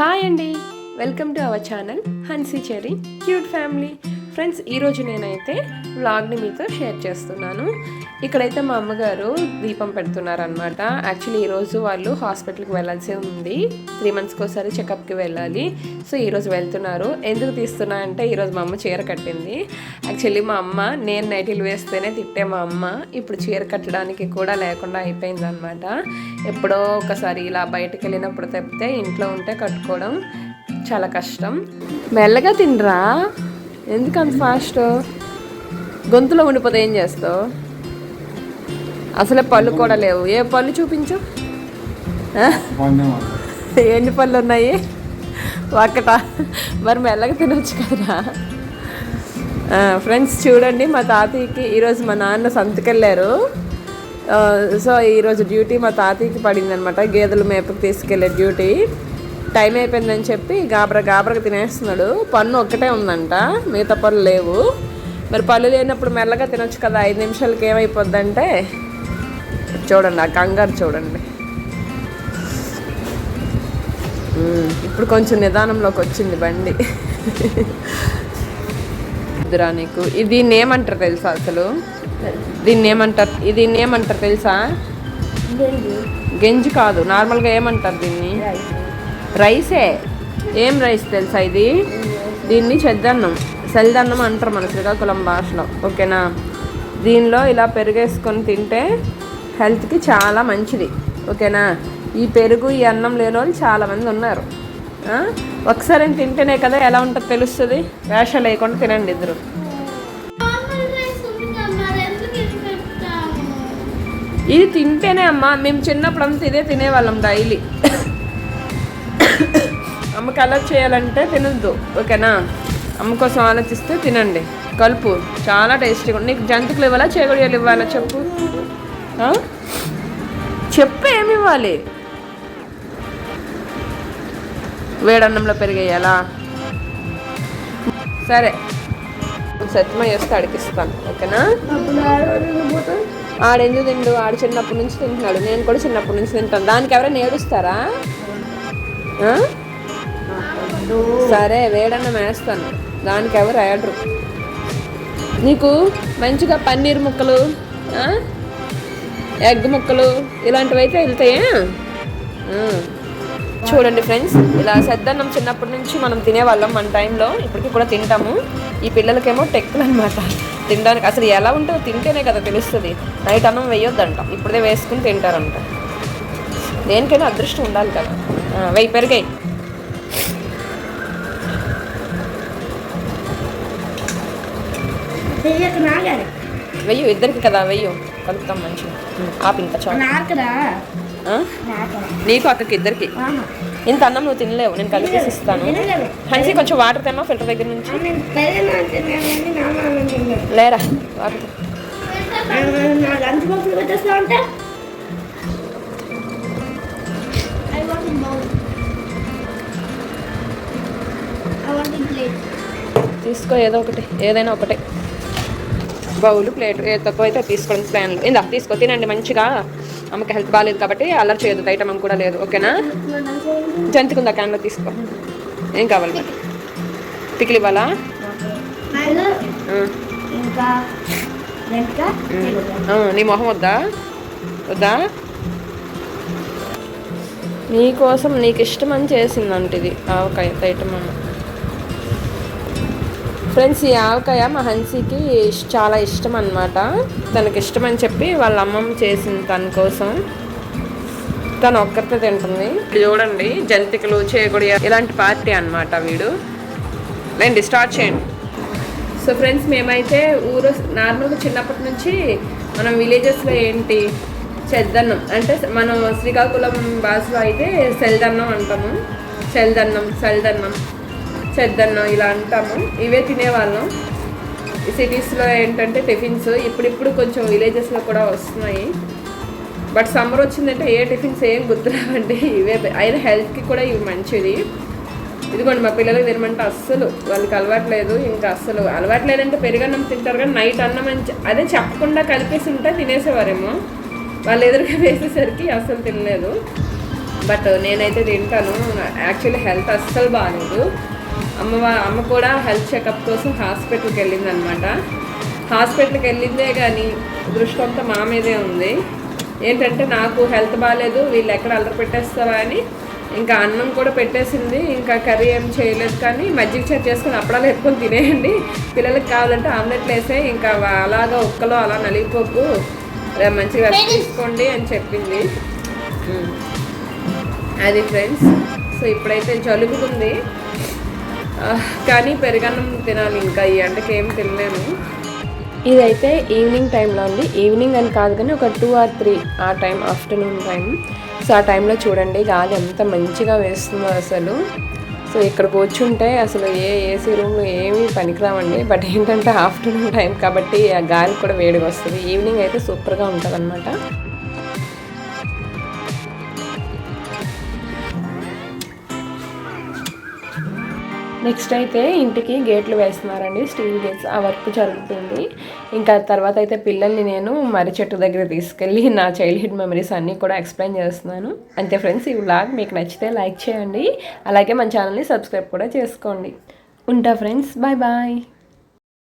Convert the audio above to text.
Hi అండి. Welcome to our channel Hansi Cherry cute family. Friends ఈరోజు నేనైతే వ్లాగ్ని మీతో షేర్ చేస్తున్నాను. ఇక్కడైతే మా అమ్మగారు దీపం పెడుతున్నారనమాట యాక్చువల్లీ ఈరోజు వాళ్ళు హాస్పిటల్కి వెళ్ళాల్సి ఉంది. త్రీ మంత్స్కి ఒకసారి చెకప్కి వెళ్ళాలి. సో ఈరోజు వెళ్తున్నారు. ఎందుకు తీస్తున్నా అంటే ఈరోజు మా అమ్మ చీర కట్టింది. యాక్చువల్లీ మా అమ్మ నేను నైటీలు వేస్తేనే తిట్టే మా అమ్మ. ఇప్పుడు చీర కట్టడానికి కూడా లేకుండా అయిపోయింది అనమాట ఎప్పుడో ఒకసారి ఇలా బయటకు వెళ్ళినప్పుడు తప్పితే ఇంట్లో ఉంటే కట్టుకోవడం చాలా కష్టం. మెల్లగా తినరా? ఎందుకు అంత ఫాస్ట్ గొంతులో ఉండిపోతే ఏం చేస్తావు? అసలే పళ్ళు కూడా లేవు. ఏ పళ్ళు చూపించు? ఎన్ని పళ్ళు ఉన్నాయి? ఒక్కట మరి మెల్లగా తినొచ్చు కదరా ఫ్రెండ్స్ చూడండి మా తాతయ్యకి ఈరోజు మా నాన్న సంతకెళ్ళారు. సో ఈరోజు డ్యూటీ మా తాతయ్యకి పడింది అనమాట గేదెలు మేపకు తీసుకెళ్ళే డ్యూటీ. టైం అయిపోయిందని చెప్పి గాబరా గాబరగా తినేస్తున్నాడు. పన్ను ఒక్కటే ఉందంట మిగతా పళ్ళు లేవు. మరి పళ్ళు లేనప్పుడు మెల్లగా తినొచ్చు కదా ఐదు నిమిషాలకి ఏమైపోద్దంటే? చూడండి ఆ కంగారు చూడండి. ఇప్పుడు కొంచెం నిదానంలోకి వచ్చింది బండి. వద్దురా నీకు. ఇది ఏమంటారు తెలుసా అసలు? దీన్ని ఏమంటారు? ఇది ఏమంటారు తెలుసా? గెంజి. కాదు నార్మల్గా ఏమంటారు దీన్ని? రైసే. ఏం రైస్ తెలుసా ఇది? దీన్ని చెద్దన్నం. సెల్దన్నం అంటారు మన శ్రీకాకుళం భాషలో. ఓకేనా? దీనిలో ఇలా పెరుగేసుకొని తింటే హెల్త్కి చాలా మంచిది. ఓకేనా? ఈ పెరుగు ఈ అన్నం లేని వాళ్ళు చాలామంది ఉన్నారు. ఒకసారి తింటేనే కదా ఎలా ఉంటుందో తెలుస్తుంది? వేష లేకుండా తినండి ఇద్దరు. ఇది ఇది తింటేనే అమ్మా మేము చిన్నప్పుడు అంతా ఇదే తినేవాళ్ళం డైలీ. అమ్మకి అలా చేయాలంటే తినద్దు ఓకేనా? అమ్మ కోసం ఆలోచిస్తే తినండి. కలుపు చాలా టేస్టీగా నీకు జంతుకులు ఇవ్వాలా చేగుడియాలు ఇవ్వాలా చెప్పు? చెప్పు ఏమి ఇవ్వాలి? వేడన్నంలో పెరిగేయాలా? సరే. సత్యమ చేస్తే అడిగిస్తాను ఓకేనా? ఆడెందుకు తిండు? ఆడు చిన్నప్పటి నుంచి తింటున్నాడు. నేను కూడా చిన్నప్పటి నుంచి తింటాను. దానికి ఎవరైనా ఏడుస్తారా? సరే వేడన్నం వేస్తాను. దానికి ఎవరు ఏడరు నీకు మంచిగా పన్నీర్ ముక్కలు ఎగ్ ముక్కలు ఇలాంటివి అయితే వెళ్తాయా చూడండి ఫ్రెండ్స్ ఇలా సద్దన్నం చిన్నప్పటి నుంచి మనం తినేవాళ్ళం మన టైంలో. ఇప్పటికీ కూడా తింటాము. ఈ పిల్లలకేమో టెక్కులు అనమాట తినడానికి అసలు ఎలా ఉంటుందో తింటేనే కదా తెలుస్తుంది. నైట్ అన్నం వేయొద్దంట. ఇప్పుడే వేసుకుని తింటారంట. దేనికైనా అదృష్టం ఉండాలి కదా. వెయ్యి పెరిగాయి. వెయ్యి ఇద్దరికి కదా వెయ్యి. కలుపుతాం మంచిగా. ఆపు ఇంకా చాలు? నీకు అక్కకి ఇద్దరికి. ఇంత అన్నం నువ్వు తినలేవు నేను కలిపేసి ఇస్తాను. హన్సీ కొంచెం వాటర్ తెమ్మా ఫిల్టర్ దగ్గర నుంచి. లేరా వాటర్ తీసుకో ఏదో ఒకటి ఏదైనా ఒకటే. బౌలు ప్లేట్ ఏ తక్కువ అయితే తీసుకోవడం ప్లాన్లో ఇందా తీసుకో తినండి మంచిగా. అమ్మకి హెల్త్ బాగాలేదు కాబట్టి అల్లరి చేయదు ఐటమ్ కూడా లేదు ఓకేనా? జంతికుందా క్యాన్లో తీసుకో. ఏం కావాలి? మరి పికిలి ఇవ్వాలా? నీ మొహం వద్దా? వద్దా? నీకోసం నీకు ఇష్టం అని చేసిందంట ఇది ఆవకాయ ఐటమ్ అమ్మ ఫ్రెండ్స్ ఈ ఆవకాయ మా హన్సీకి చాలా ఇష్టం అనమాట తనకి ఇష్టం అని చెప్పి వాళ్ళ అమ్మమ్మ చేసింది తన కోసం. తను ఒక్కరితో తింటుంది. చూడండి జంతికలు చేగుడి ఇలాంటి పార్టీ అనమాట వీడు. రండి స్టార్ట్ చేయండి. సో ఫ్రెండ్స్ మేమైతే ఊరు నార్మల్గా చిన్నప్పటి నుంచి మనం విలేజెస్లో ఏంటి? చెద్దన్నం. అంటే మనం శ్రీకాకుళం భాషలో అయితే సెల్దన్నం అంటాము. సెల్దన్నం సెల్దన్నం. చెద్దన్నం ఇలా అంటాము. ఇవే తినేవాళ్ళం. ఈ సిటీస్లో ఏంటంటే టిఫిన్స్ ఇప్పుడిప్పుడు కొంచెం విలేజెస్లో కూడా వస్తున్నాయి. బట్ సమ్మర్ వచ్చిందంటే ఏ టిఫిన్స్ ఏం గుర్తురావండి. ఇవే అయినా హెల్త్కి కూడా ఇవి మంచిది. ఇదిగోండి మా పిల్లలకి తినమంటే అస్సలు వాళ్ళకి అలవాట్లేదు. ఇంకా అస్సలు అలవాట్లేదంటే పెరుగన్నం తింటారు కానీ నైట్ అన్నం అని అదే చెప్పకుండా కలిపేసి ఉంటే తినేసేవారేమో. వాళ్ళు ఎదురుగా వేసేసరికి అస్సలు తినలేదు. బట్ నేనైతే తింటాను. యాక్చువల్లీ హెల్త్ అస్సలు బాగాలేదు అమ్మ అమ్మ కూడా హెల్త్ చెకప్ కోసం హాస్పిటల్కి వెళ్ళింది అనమాట హాస్పిటల్కి వెళ్ళిందే కానీ దృష్టి అంతా మా మీదే ఉంది. ఏంటంటే నాకు హెల్త్ బాగాలేదు వీళ్ళు ఎక్కడ అల్లరి పెట్టేస్తావా అని ఇంకా అన్నం కూడా పెట్టేసింది ఇంకా కర్రీ ఏం చేయలేదు కానీ మజ్జిగ చారు చేసుకుని అప్పడాలు ఎత్తుకొని తినేయండి. పిల్లలకి కావాలంటే ఆమ్లెట్లు వేసే ఇంకా అలాగా ఒక్కలో అలా నలిగిపోకు మంచిగా రెస్ట్ తీసుకోండి అని చెప్పింది. అది ఫ్రెండ్స్. సో ఇప్పుడైతే జలుబుకుంది. కానీ పెరుగన్నం తినాలి ఇంకా ఈ ఎండకి ఏం తినలేను ఇదైతే ఈవినింగ్ టైంలో అండి. ఈవినింగ్ అని కాదు కానీ ఒక టూ ఆర్ త్రీ ఆ టైం ఆఫ్టర్నూన్ టైం సో ఆ టైంలో చూడండి గాలి ఎంత మంచిగా వేస్తుందో అసలు. సో ఇక్కడ కూర్చుంటే అసలు ఏ ఏసీ రూమ్ ఏమీ పనికిరావండి. బట్ ఏంటంటే ఆఫ్టర్నూన్ టైం కాబట్టి ఆ గాలి కూడా వేడిగా వస్తుంది. ఈవినింగ్ అయితే సూపర్గా ఉంటుంది అనమాట నెక్స్ట్ అయితే ఇంటికి గేట్లు వేస్తున్నారండి. స్టీల్ గేట్స్ ఆ వర్క్ జరుగుతుంది. ఇంకా తర్వాత అయితే పిల్లల్ని నేను మర్రి చెట్టు దగ్గర తీసుకెళ్ళి నా చైల్డ్హుడ్ మెమరీస్ అన్నీ కూడా ఎక్స్ప్లెయిన్ చేస్తున్నాను. అంతే ఫ్రెండ్స్ ఈ వ్లాగ్ మీకు నచ్చితే లైక్ చేయండి. అలాగే మన ఛానల్ని సబ్స్క్రైబ్ కూడా చేసుకోండి. ఉంటా ఫ్రెండ్స్ బాయ్ బాయ్